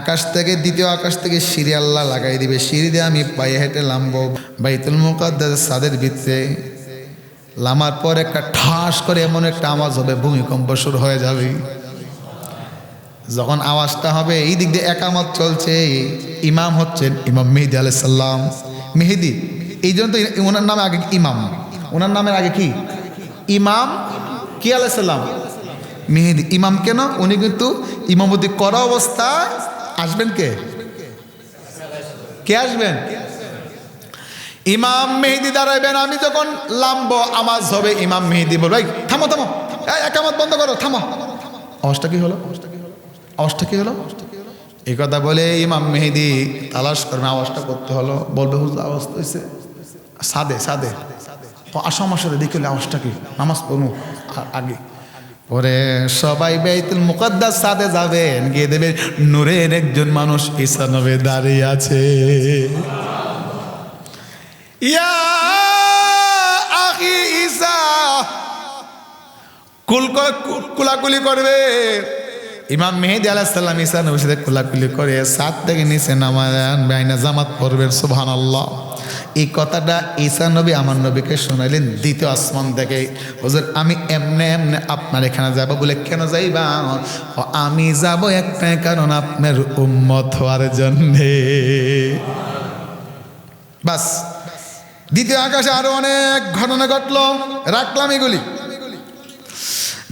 আকাশ থেকে, দ্বিতীয় আকাশ থেকে সিঁড়ি আল্লাহ লাগাই দিবে। সিঁড়ি দিয়ে আমি পায়ে হেঁটে লামবো বাইতুল মুকাদ্দাস সাদের ভিতরে লামার পর একটা ঠাস করে এমন একটা আওয়াজ হবে, ভূমিকম্প শুরু হয়ে যাবে। যখন আওয়াজটা হবে, এই দিক দিয়ে একামত চলছে। ইমাম হচ্ছেন ইমাম মেহেদি আলাইসাল্লাম মেহেদি, এই জন্য তো ওনার নামে আগে ইমাম। ওনার নামের আগে কি? ইমাম কি আলাইসাল্লাম মেহেদি। ইমাম কেন? উনি কিন্তু ইমামতি করা অবস্থা আসবেন কে? কে আসবেন? ইমাম মেহেদি দাঁড়াইবেন আমি যখন লাম্ব আওয়াজ হবে ইমাম মেহেদি বলব "এই, থামো থামো একামত বন্ধ করো থামো। আওয়াজটা কি হলো? আওয়াজটা কি হলো? এই কথা বলে ইমাম মেহেদি তালাশ করবে আওয়াজটা করতে হলো বলবে আওয়াজ হয়েছে সাদে সাদে। ও আসো আমার সাথে দেখি আওয়াজটা কি নামাজ পড়ু আ- আগে। পরে সবাই বেতুল মুকদ্দাস সাথে যাবেন, গিয়ে দেবে নূরের একজন মানুষ ঈসা নবে দাঁড়িয়ে আছে। ইয়া আখি ঈসা, কুল কুলাকুলি করবে। ইমাম মেহেদি আলাহিসাল্লাম ঈসা নবীর সাথে কুলাকুলি করে সাত থেকে নিচে বাইনা জামাত পড়বেন সুবহান আল্লাহ এই কথাটা ঈসা নবী আমার নবীকে শোনাইলেন, দ্বিতীয় আসমান থেকে হুজুর, আমি এমনে এমনে আপনার এখানে যাব বলে কেন যাইবা? আমি যাব একটাই কারণ আপনার উম্মত হওয়ার জন্যে। বাস, দ্বিতীয় আকাশে আরও অনেক ঘটনা ঘটলো, রাখলাম এগুলি।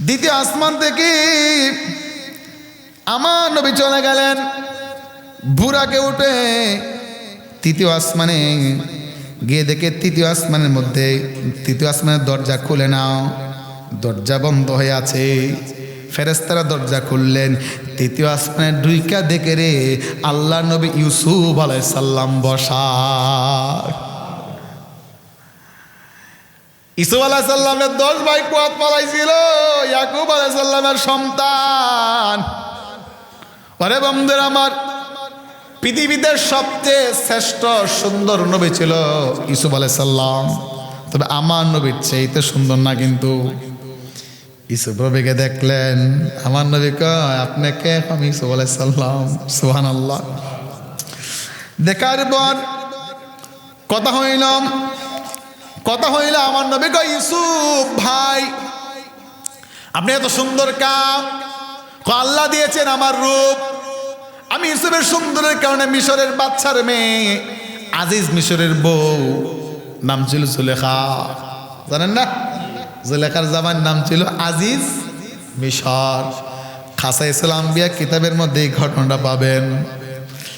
দ্বিতীয় আসমান থেকে আমার নবী চলে গেলেন, বুড়াকে উঠে। তৃতীয় আসমানে গিয়ে দেখে তৃতীয় আসমানের মধ্যে, তৃতীয় আসমানের দরজা খুলে নাও। দরজা বন্ধ হয়ে আছে। ফেরেস্তারা দরজা খুললেন। তৃতীয় আসমানের দুইকা দেখে রে আল্লাহ নবী ইউসুফ আলাইসাল্লাম বসা ইসুফ আলাহ সাল্লামের দশ ভাই কুয়াত পালাইছিল, ইয়াকুব আলাহ সাল্লামের সন্তান। পরে বন্ধুরা আমার পৃথিবীতে সবচেয়ে শ্রেষ্ঠ সুন্দর নবী ছিল ইসুফ আলাহ সাল্লাম তবে আমার নবীর চাইতে সুন্দর না কিন্তু ইসুফ নবীকে দেখলেন। আমার নবী কয়, আপনি কে? আমি ইসুফ আলাহ সাল্লাম সুহান আল্লাহ দেখার পর কথা হইলাম কথা হইল আমার নবী কয়, ইউসুফ ভাই, আপনি এত সুন্দর কাম। আল্লাহ দিয়েছেন আমার রূপ। ইউসুফের সুন্দরের কারণে মিশরের বাচ্চার মেয়ে আজিজ মিশরের বউ, নাম ছিল সুলেখা জানেন না? জুলেখার জামার নাম ছিল আজিজ মিশর। খাসা ইসলাম বিয়া কিতাবের মধ্যে এই ঘটনাটা পাবেন।